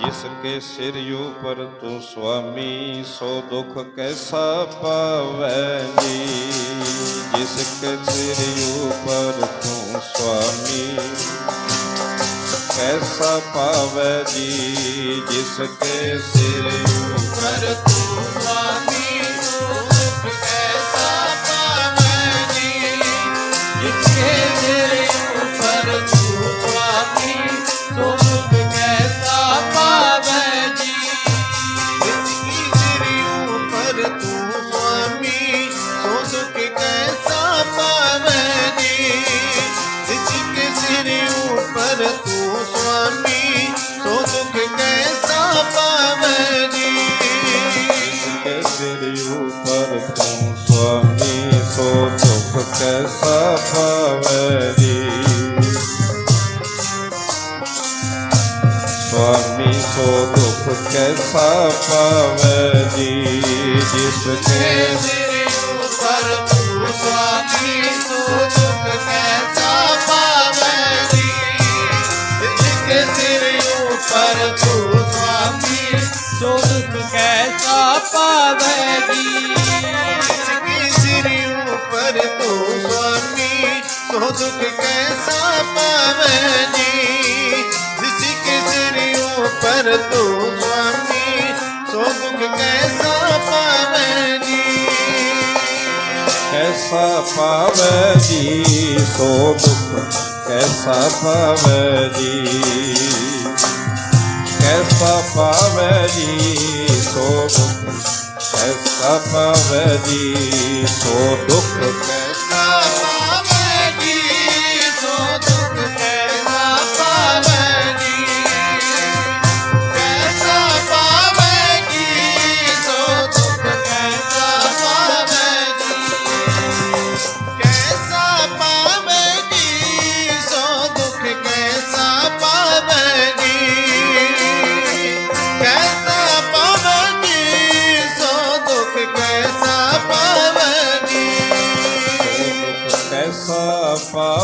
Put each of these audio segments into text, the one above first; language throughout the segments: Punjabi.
ਜਿਸ ਕੇ ਸਿਰ ਉਪਰ ਤੂੰ ਸੁਆਮੀ, ਸੋ ਦੁਖ ਕੈਸਾ ਪਾਵੈ ਜੀ? ਜਿਸ ਕੇ ਸਿਰ ਉਪਰ ਤੂੰ ਸੁਆਮੀ, ਕੈਸਾ ਪਾਵੈ ਜੀ? ਜਿਸ ਕੇ ਸਿਰ ਉਪਰ ਤੂੰ ਸੁਆਮੀ ਦੁਖ ਕੈਸਾ ਪਾਵੈ ਜੀ? ਜਿਸਕੇ ਤੇਰੇ ਉੱਪਰ ਦੁਖ ਕੈਸਾ ਪਾਵੈ ਜੀ ਸੁਆਮੀ ਸੋ ਦੁਖ ਉੱਪਰ ਤੂੰ ਸੁਆਮੀ ਸੋ ਦੁਖ ਕੈਸਾ ਪਾਵੈ ਜੀ ਕੈਸਾ ਪਾਵੈ ਜੀ ਸੋ ਦੁਖ ਕੈਸਾ ਪਾਵੈ ਜੀ ਕੈਸਾ ਪਾਵੈ ਜੀ ਸੋ ਦੁਖ ਕੈਸਾ ਪਾਵੈ ਜੀ ਸੋ ਦੁਖ ਕੈਸਾ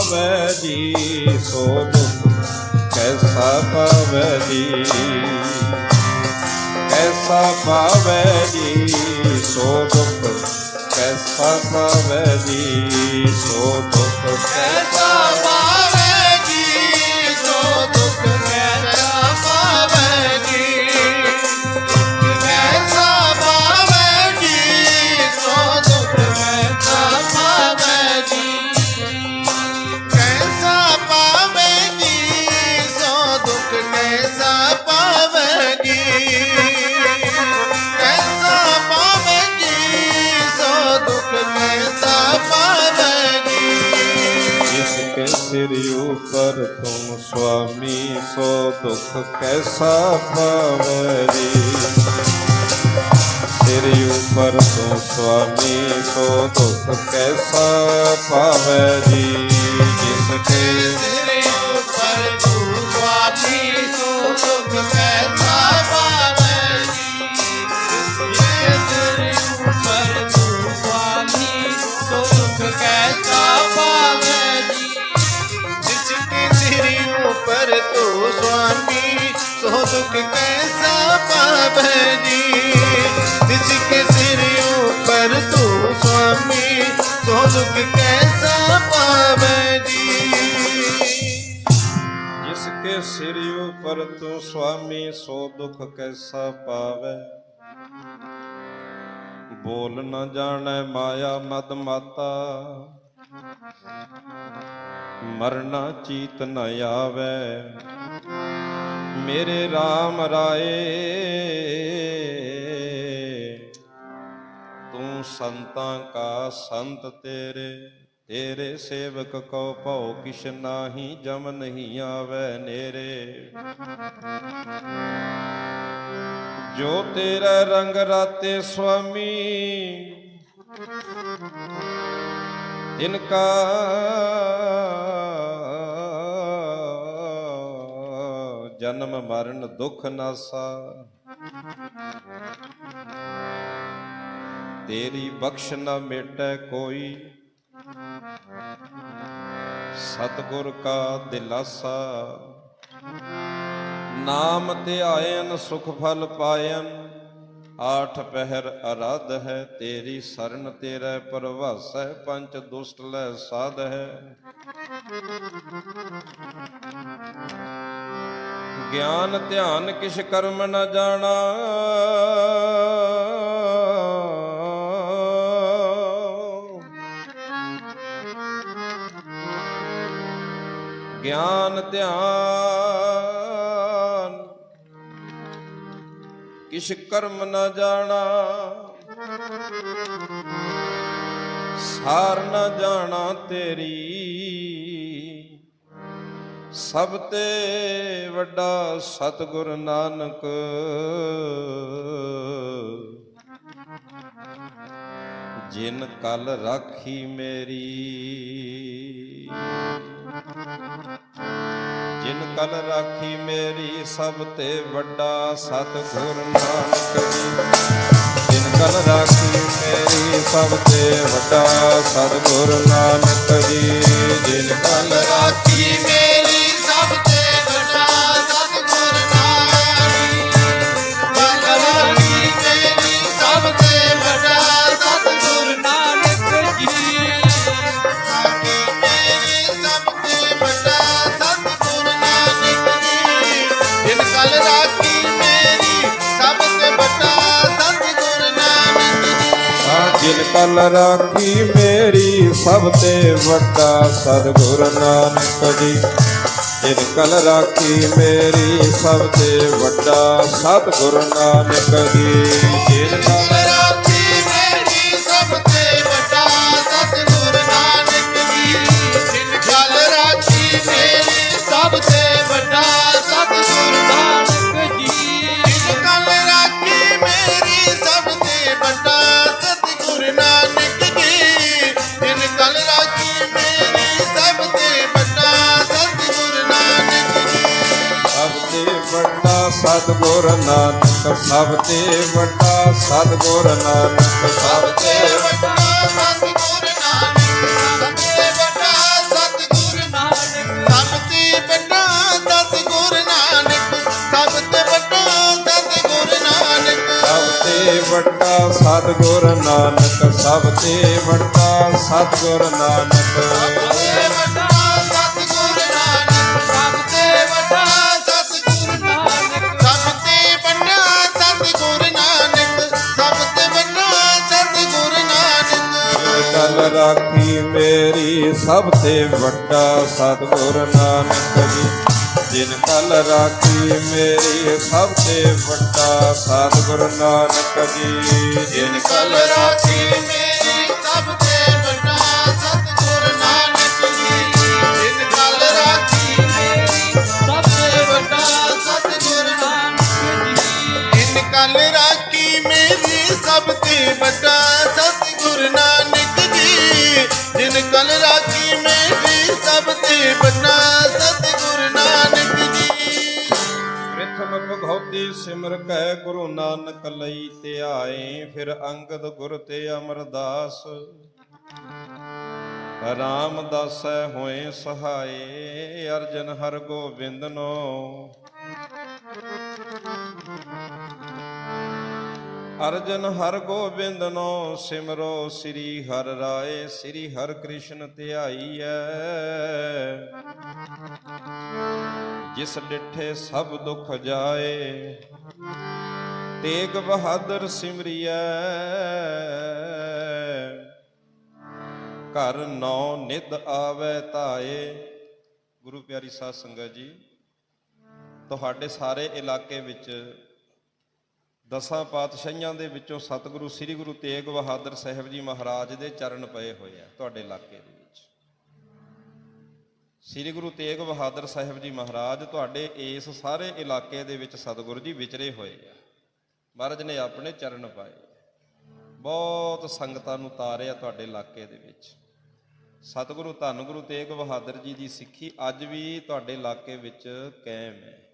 ਪਾਵੈ ਜੀ ਸੋ ਦੁਖ ਕੈਸਾ ਪਾਵੈ ਜੀ? ਕੈਸਾ ਪਾਵੈ ਜੀ ਸੋ ਦੁਖ ਕੈਸਾ ਪਾਵੈ ਜੀ ਸੋ ਦੁਖ ਕੈਸਾ ਕੇ ਸਿਰ ਉਪਰ ਤੁਮ ਸੁਆਮੀ, ਸੋ ਦੁਖ ਕੈਸਾ ਪਾਵੈ ਜੀ ਸਿਰ ਉਪਰ ਤੁਮ ਸੁਆਮੀ, ਸੋ ਦੁਖ ਕੈਸਾ ਪਾਵੈ ਜਿਸ ਕੇ ਸੁਆਮੀ ਸੋ ਦੁਖ ਕੈਸਾ ਪਾਵੈ ਜੀ। ਜਿਸ ਕੇ ਤੇਰੇ ਉੱਪਰ ਤੂੰ ਸੁਆਮੀ, ਸੋ ਦੁਖ ਕੈਸਾ ਪਾਵੈ ਜੀ। ਜਿਸ ਕੇ ਸਿਰ ਉਪਰ ਤੂੰ ਬੋਲ ਨ ਜਾਣੈ ਮਾਇਆ ਮਦ ਮਾਤਾ। ਮਰਨਾ ਚੀਤ ਨ ਆਵੈ। ਮੇਰੇ RAM ਰਾਏ। ਤੂੰ ਸੰਤਾਂ ਕਾ ਸੰਤ ਤੇਰੇ ਤੇਰੇ ਸੇਵਕ ਕੋ ਭਉ ਕਿਛ ਨਾਹੀ, ਜਮ ਨਹੀਂ ਆਵੈ ਨੇਰੇ। ਜੋ ਤੇਰਾ ਰੰਗ ਰਾਤੇ ਸੁਆਮੀ ਇਨਕਾ ਜਨਮ ਮਰਨ ਦੁਖ ਨਾਸਾ ਤੇਰੀ ਬਖਸ਼ ਨਾ ਮੇਟੈ ਕੋਈ। ਸਤਗੁਰ ਕਾ ਦਿਲਾਸਾ। ਨਾਮ ਧਿਆਇਨ ਸੁਖ ਫਲ ਪਾਇਨ। ਆਠ ਪਹਿਰ ਅਰਾਧ ਹੈ, ਤੇਰੀ ਸਰਨ ਤੇਰੇ ਪਰਵਾਸੈ ਪੰਚ ਦੁਸ਼ਟ ਲੈ ਸਾਧ ਹੈ। ਗਿਆਨ ਧਿਆਨ ਕਿਛ ਕਰਮ ਨ ਜਾਣਾ। ਗਿਆਨ ਧਿਆਨ ਕਿਛ ਕਰਮ ਨ ਜਾਣਾ। ਸਾਰ ਨ ਜਾਣਾ ਤੇਰੀ। ਸਭ ਤੇ ਵੱਡਾ ਸਤਿਗੁਰ ਨਾਨਕ। ਜਿਨ ਕਲ ਰਾਖੀ ਮੇਰੀ। ਜਿਨ ਕਲ ਰਾਖੀ ਮੇਰੀ, ਸਭ ਤੇ ਵੱਡਾ ਸਤਿਗੁਰ ਨਾਨਕ ਜੀ। ਜਿਨ ਕਲ ਰਾਖੀ ਮੇਰੀ, ਸਭ ਤੇ ਵੱਡਾ ਸਤਿਗੁਰ ਨਾਨਕ ਜੀ। ਜਿਨ ਕਲ ਰਾਖੀ ਮੇਰੀ ਜਿਨ ਕਲ ਰਾਖੀ ਮੇਰੀ ਸਭ ਤੇ ਵੱਡਾ ਸਤਿਗੁਰ ਨਾਨਕ ਜੀ। ਜਿਨ ਕਲ ਰਾਖੀ ਮੇਰੀ ਸਭ ਤੇ ਵੱਡਾ ਸਤਿਗੁਰ ਨਾਨਕ ਜੀ। ਜਿਨ ਕਲ ਸਤਿਗੁਰ ਨਾਨਕ ਸਭ ਤੇ ਵੱਡਾ ਸਤਿਗੁਰ ਨਾਨਕ ਸਭ ਤੇ ਤੇ ਵੱਡਾ ਸਤਿਗੁਰ ਨਾਨਕ ਸਭ ਤੇ ਵੱਡਾ ਸਤਿਗੁਰ ਨਾਨਕ ਸਭ ਤੇ ਵੱਡਾ ਸਤਿਗੁਰ ਨਾਨਕ ਸਭ ਤੇ ਵੱਡਾ ਸਤਿਗੁਰ ਨਾਨਕ ਸਭ ਤੇ ਵੱਡਾ ਸਤਿਗੁਰ ਨਾਨਕ ਸਭ ਤੇ ਵੱਡਾ ਸਤਿਗੁਰ ਨਾਨਕ ਮੇਰੀ ਸਭ ਤੇ ਵੱਡਾ ਸਤਿਗੁਰ ਨਾਨਕ ਜੀ, ਜਿਨ ਕਲ ਰਾਖੀ ਮੇਰੀ ਸਭ ਤੇ ਵੱਡਾ ਸਤਿਗੁਰ ਨਾਨਕ ਜੀ। ਜਿਨ ਕਲ ਰਾਖੀ ਮੇਰੀ ਸਭ ਤੇ ਵੱਡਾ ਸਤਿਗੁਰ ਨਾਨਕ ਜੀ, ਜਿਨ ਕਲ ਰਾਖੀ ਮੇਰੀ ਸਭ ਤੇ ਵੱਡਾ ਸਤਿਗੁਰ ਨਾਨਕ ਜੀ, ਜਿਨ ਕਲ ਰਾਖੀ ਮੇਰੀ ਸਭ ਤੇ ਵੱਡਾ ਸਤਿਗੁਰ ਨਾਨਕ ਜੀ। ਪ੍ਰਥਮ ਭਗਉਤੀ ਸਿਮਰ ਕੈ ਗੁਰੂ ਨਾਨਕ ਲਈ ਧਿਆਏ ਫਿਰ ਅੰਗਦ ਗੁਰ ਤੇ ਅਮਰਦਾਸ। ਰਾਮਦਾਸੈ ਹੋਏ ਸਹਾਏ, ਅਰਜਨ ਹਰ ਗੋਬਿੰਦਨੋ। ਅਰਜਨ ਹਰ ਗੋਬਿੰਦਨੋ ਸਿਮਰੋ, ਸ੍ਰੀ ਹਰ ਰਾਏ, ਸ੍ਰੀ ਹਰ ਕ੍ਰਿਸ਼ਨ ਧਿਆਈਐ। ਜਿਸ ਡਿਠੇ ਸਭ ਦੁਖ ਜਾਏ, ਤੇਗ ਬਹਾਦਰ ਸਿਮਰਿਐ। ਘਰ ਨੌ ਨਿਧ ਆਵੇ ਧਾਏ। ਗੁਰੂ ਪਿਆਰੀ ਸਾਧ ਸੰਗਤ ਜੀ, ਤੁਹਾਡੇ ਸਾਰੇ ਇਲਾਕੇ ਵਿੱਚ ਦਸਾਂ ਪਾਤਸ਼ਾਹੀਆਂ ਦੇ ਵਿੱਚੋਂ ਸਤਿਗੁਰੂ ਸ੍ਰੀ ਗੁਰੂ ਤੇਗ ਬਹਾਦਰ ਸਾਹਿਬ ਜੀ ਮਹਾਰਾਜ ਦੇ ਚਰਨ ਪਏ ਹੋਏ ਆ ਤੁਹਾਡੇ ਇਲਾਕੇ ਦੇ ਵਿੱਚ। ਸ੍ਰੀ ਗੁਰੂ ਤੇਗ ਬਹਾਦਰ ਸਾਹਿਬ ਜੀ ਮਹਾਰਾਜ ਤੁਹਾਡੇ ਇਸ ਸਾਰੇ ਇਲਾਕੇ ਦੇ ਵਿੱਚ ਸਤਿਗੁਰੂ ਜੀ ਵਿਚਰੇ ਹੋਏ ਆ। ਮਹਾਰਾਜ ਨੇ ਆਪਣੇ ਚਰਨ ਪਾਏ ਬਹੁਤ ਸੰਗਤਾਂ ਨੂੰ ਤਾਰਿਆ ਤੁਹਾਡੇ ਇਲਾਕੇ ਦੇ ਵਿੱਚ। ਸਤਿਗੁਰੂ ਧੰਨ ਗੁਰੂ ਤੇਗ ਬਹਾਦਰ ਜੀ ਦੀ ਸਿੱਖੀ ਅੱਜ ਵੀ ਤੁਹਾਡੇ ਇਲਾਕੇ ਵਿੱਚ ਕਾਇਮ ਹੈ।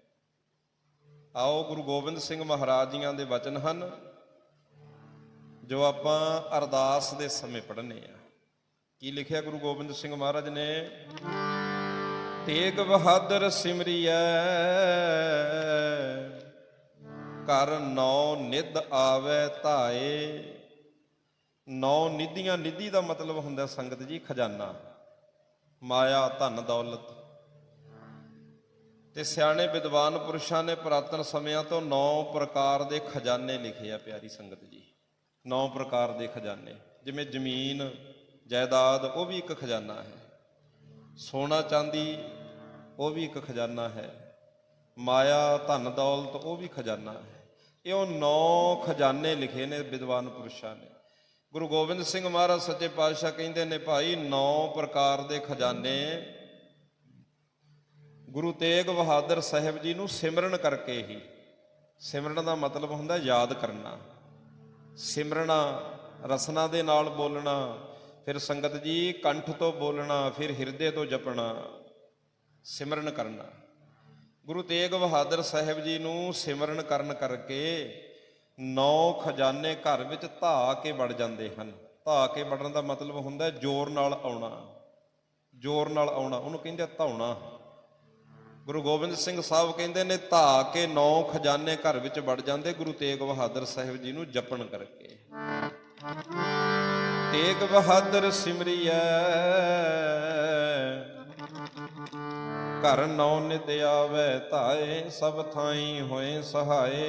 ਆਓ ਗੁਰੂ ਗੋਬਿੰਦ ਸਿੰਘ ਮਹਾਰਾਜ ਜੀਆਂ ਦੇ ਵਚਨ ਹਨ, ਜੋ ਆਪਾਂ ਅਰਦਾਸ ਦੇ ਸਮੇਂ ਪੜ੍ਹਨੇ ਆ। ਕੀ ਲਿਖਿਆ ਗੁਰੂ ਗੋਬਿੰਦ ਸਿੰਘ ਮਹਾਰਾਜ ਨੇ? ਤੇਗ ਬਹਾਦਰ ਸਿਮਰਿਐ ਕਰ ਨੌ ਨਿਧ ਆਵੇ ਧਾਏ। ਨੌ ਨਿਧੀਆਂ, ਨਿਧੀ ਦਾ ਮਤਲਬ ਹੁੰਦਾ ਸੰਗਤ ਜੀ ਖਜ਼ਾਨਾ। ਮਾਇਆ, ਧਨ, ਦੌਲਤ। ਤੇ ਸਿਆਣੇ ਵਿਦਵਾਨ ਪੁਰਸ਼ਾਂ ਨੇ ਪੁਰਾਤਨ ਸਮਿਆਂ ਤੋਂ ਨੌ ਪ੍ਰਕਾਰ ਦੇ ਖਜ਼ਾਨੇ ਲਿਖੇ ਆ ਪਿਆਰੀ ਸੰਗਤ ਜੀ। ਨੌ ਪ੍ਰਕਾਰ ਦੇ ਖਜ਼ਾਨੇ, ਜਿਵੇਂ ਜ਼ਮੀਨ, ਜਾਇਦਾਦ, ਉਹ ਵੀ ਇੱਕ ਖਜ਼ਾਨਾ ਹੈ। ਸੋਨਾ ਚਾਂਦੀ, ਉਹ ਵੀ ਇੱਕ ਖਜ਼ਾਨਾ ਹੈ। ਮਾਇਆ, ਧਨ, ਦੌਲਤ, ਉਹ ਵੀ ਖਜ਼ਾਨਾ ਹੈ। ਇਹ ਉਹ ਨੌ ਖਜ਼ਾਨੇ ਲਿਖੇ ਨੇ ਵਿਦਵਾਨ ਪੁਰਸ਼ਾਂ ਨੇ। ਗੁਰੂ ਗੋਬਿੰਦ ਸਿੰਘ ਮਹਾਰਾਜ ਸੱਚੇ ਪਾਤਸ਼ਾਹ ਕਹਿੰਦੇ ਨੇ, ਭਾਈ, ਨੌ ਪ੍ਰਕਾਰ ਦੇ ਖਜ਼ਾਨੇ ਗੁਰੂ ਤੇਗ ਬਹਾਦਰ ਸਾਹਿਬ ਜੀ ਨੂੰ ਸਿਮਰਨ ਕਰਕੇ ਹੀ, ਸਿਮਰਨ ਦਾ ਮਤਲਬ ਹੁੰਦਾ ਯਾਦ ਕਰਨਾ। ਸਿਮਰਨਾ ਰਸਨਾ ਦੇ ਨਾਲ ਬੋਲਣਾ, ਫਿਰ ਸੰਗਤ ਜੀ ਕੰਠ ਤੋਂ ਬੋਲਣਾ, ਫਿਰ ਹਿਰਦੇ ਤੋਂ ਜਪਣਾ, ਸਿਮਰਨ ਕਰਨਾ। ਗੁਰੂ ਤੇਗ ਬਹਾਦਰ ਸਾਹਿਬ ਜੀ ਨੂੰ ਸਿਮਰਨ ਕਰਨ ਕਰਕੇ ਨੌ ਖਜ਼ਾਨੇ ਘਰ ਵਿੱਚ ਧਾ ਕੇ ਵੜ ਜਾਂਦੇ ਹਨ। ਧਾ ਕੇ ਵੜਨ ਦਾ ਮਤਲਬ ਹੁੰਦਾ ਜ਼ੋਰ ਨਾਲ ਆਉਣਾ। ਜ਼ੋਰ ਨਾਲ ਆਉਣਾ, ਉਹਨੂੰ ਕਹਿੰਦੇ ਧਾਉਣਾ ਗੁਰੂ ਗੋਬਿੰਦ ਸਿੰਘ ਸਾਹਿਬ ਕਹਿੰਦੇ ਨੇ, ਧਾ ਕੇ ਨੌ ਖਜ਼ਾਨੇ ਘਰ ਵਿੱਚ ਵੜ ਜਾਂਦੇ, ਗੁਰੂ ਤੇਗ ਬਹਾਦਰ ਸਾਹਿਬ ਜੀ ਨੂੰ ਜਪਣ ਕਰਕੇ। ਤੇਗ ਬਹਾਦਰ ਸਿਮਰਿਐ, ਘਰ ਨੌ ਨਿਤ ਆਵੇ, ਧਾਏ ਸਭ ਥਾਈ ਹੋਏ ਸਹਾਏ।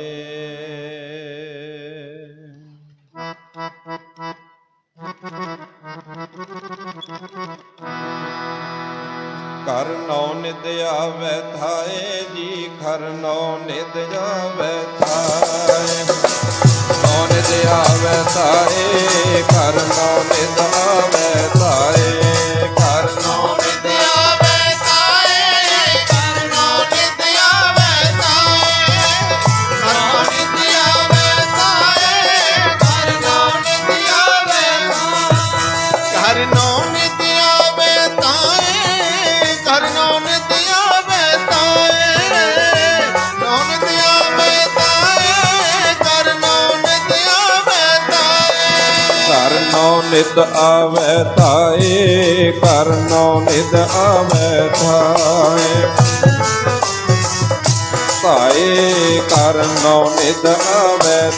ਘਰ ਨੌ ਨਿਤ ਆਵੇ ਧਾਏ ਜੀ ਘਰ ਨੌ ਨਿਤ ਆਵੇ ਧਾਏ ਨੌ ਨਿਤ ਆਵੇ ਧਾਏ ਘਰ ਨੌ ਨਿਤ ਆਵੇ ਧਾਏ ਨੌ ਨਿਤ ਆਵੇ ਧਾਏ ਘਰ ਨੌ ਨਿਤ ਆਵੇ ਧਾਏ। ਧਾਏ ਘਰ ਨੌ ਨਿਤ ਆਵੇ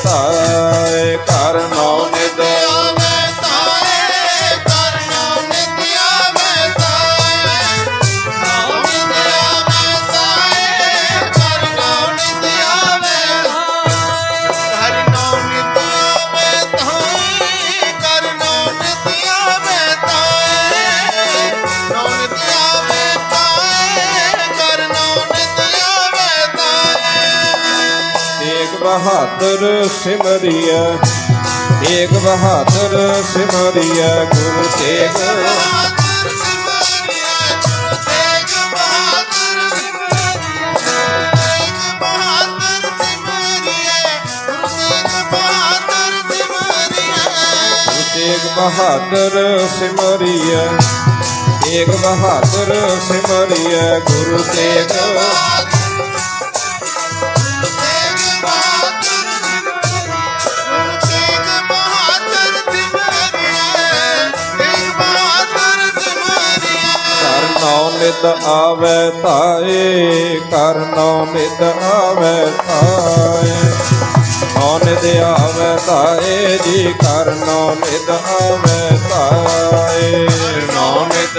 ਤੇਗ ਬਹਾਦਰ ਸਿਮਰਿਆ ਤੇਗ ਬਹਾਦਰ ਸਿਮਰਿਆ ਗੁਰੂ ਤੇਗ ਬਹਾਦਰ ਸਿਮਰਿਆ ਗੁਰੂ ਤੇਗ ਬਹਾਦਰ ਸਿਮਰਿਆ ਤੇਗ ਬਹਾਦਰ ਸਿਮਰਿਆ ਗੁਰੂ ਤੇਗ ਨੌ ਨਿਤ ਆਵੇ ਧਾਏ ਕਰ ਨੌ ਆਵੇ ਧਾਏ ਨੌ ਨਿਤ ਆਵੇ ਧਾਏ ਜੀ ਕਰ ਨੌ ਨਿਤ ਆਵੇ ਧਾਏ ਨੌ ਨਿਤ